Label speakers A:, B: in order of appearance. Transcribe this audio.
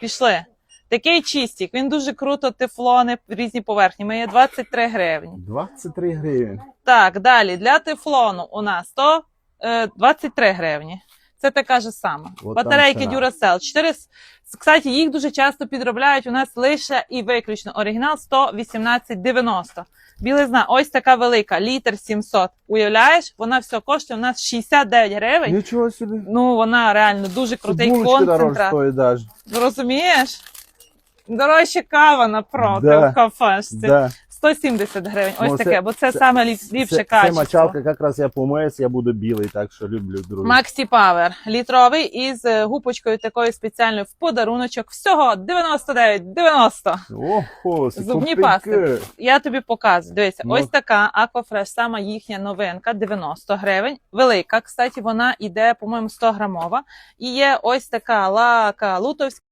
A: Пішли. Такий чистік, він дуже круто тефлони, різні поверхні. Має 23 гривні.
B: 23 гривні.
A: Так, далі для тефлону у нас 100, е, 23 гривні. Це така ж сама.
B: От
A: Батарейки
B: ціна.
A: Duracell. 4, кстати, їх дуже часто підробляють. У нас лише і виключно оригінал 118,90. Білизна, ось така велика, літр 700. Уявляєш, вона все коштує у нас 69 гривень.
B: Нічого собі.
A: Ну, вона реально дуже крутий
B: Булочки
A: концентрат.
B: стоїть даже.
A: Розумієш? Дорожча кава напроти
B: Да.
A: в кафешці.
B: Да.
A: 170 гривень. Ось
B: Ну, це-
A: таке, бо це,
B: це-
A: саме ліпше
B: це, це мочалка, якраз я помиюсь, я буду білий, так що люблю, друзі.
A: Максі Павер літровий із е, гупочкою такою спеціальною в подаруночок. Всього 99,90.
B: Ого, це
A: Зубні пасти. Я тобі показую. Дивися,
B: Ну.
A: ось така Aquafresh, сама їхня новинка, 90 гривень. Велика, кстати, вона іде, по-моєму, 100 грамова. І є ось така лака лутовська.